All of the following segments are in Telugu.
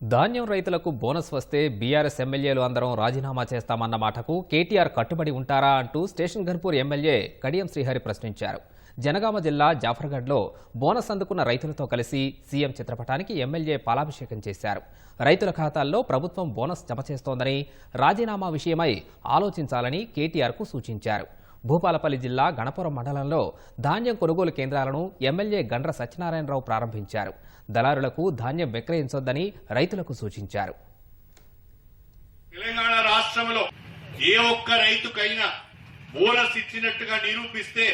ధాన్యం రైతులకు బోనస్ వస్తే బీఆర్ఎస్ ఎమ్మెల్యేలు అందరం రాజీనామా చేస్తామన్న మాటకు కేటీఆర్ కట్టుబడి ఉంటారా అంటూ స్టేషన్ ఘన్పూర్ ఎమ్మెల్యే కడియం శ్రీహరి ప్రశ్నించారు. జనగామ జిల్లా జాఫర్గఢ్లో బోనస్ అందుకున్న రైతులతో కలిసి సీఎం చిత్రపటానికి ఎమ్మెల్యే పాలాభిషేకం చేశారు. రైతుల ఖాతాల్లో ప్రభుత్వం బోనస్ జమ చేస్తోందని రాజీనామా విషయమై ఆలోచించాలని కేటీఆర్కు సూచించారు. భూపాలపల్లి జిల్లా గణపురం మండలంలో ధాన్యం కొనుగోలు కేంద్రాలను ఎమ్మెల్యే గండ్ర సత్యనారాయణరావు ప్రారంభించారు. దళారులకు ధాన్యం విక్రయించొద్దని రైతులకు సూచించారు. తెలంగాణ రాష్ట్రంలో ఏ ఒక్క రైతుకైనా బోనస్ ఇచ్చినట్టుగా నిరూపిస్తే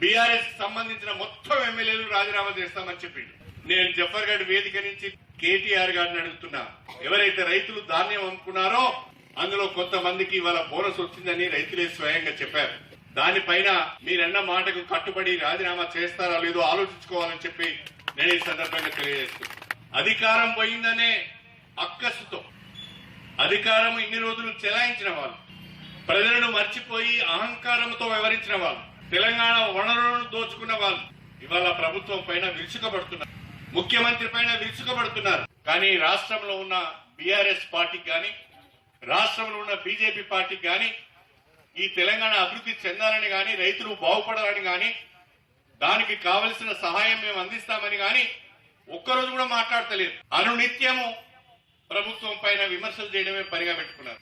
బీఆర్ఎస్ సంబంధించిన మొత్తం ఎమ్మెల్యేలు రాజీనామా చేస్తామని చెప్పిండు. నేను జఫర్గఢ్ వేదిక నుంచి కేటీఆర్ గారిని అడుగుతున్నా ఎవరైతే రైతులు ధాన్యం అమ్ముకున్నారో అందులో కొంతమందికి ఇవాళ బోనస్ వచ్చిందని రైతులే స్వయంగా చెప్పారు. దానిపైన మీరన్న మాటకు కట్టుబడి రాజీనామా చేస్తారా లేదో ఆలోచించుకోవాలని చెప్పి నేను ఈ సందర్భంగా తెలియజేస్తున్నాను. అధికారం పోయిందనే అక్కసుతో అధికారం ఇన్ని రోజులు చెలాయించిన వాళ్ళు ప్రజలను మర్చిపోయి అహంకారంతో వ్యవహరించిన వాళ్ళు తెలంగాణ వనరులను దోచుకున్న వాళ్ళు ఇవాళ ప్రభుత్వం పైన విరుచుకబడుతున్నారు. ముఖ్యమంత్రి పైన విరుచుకబడుతున్నారు. కానీ రాష్ట్రంలో ఉన్న బీఆర్ఎస్ పార్టీకి కానీ రాష్ట్రంలో ఉన్న బీజేపీ పార్టీకి కానీ ఈ తెలంగాణ అభివృద్ధి చెందాలని కానీ రైతులు బాగుపడాలని కానీ దానికి కావలసిన సహాయం మేము అందిస్తామని కానీ ఒక్కరోజు కూడా మాట్లాడతలేదు. అనునిత్యము ప్రభుత్వం పైన విమర్శలు చేయడమే పనిగా పెట్టుకున్నారు.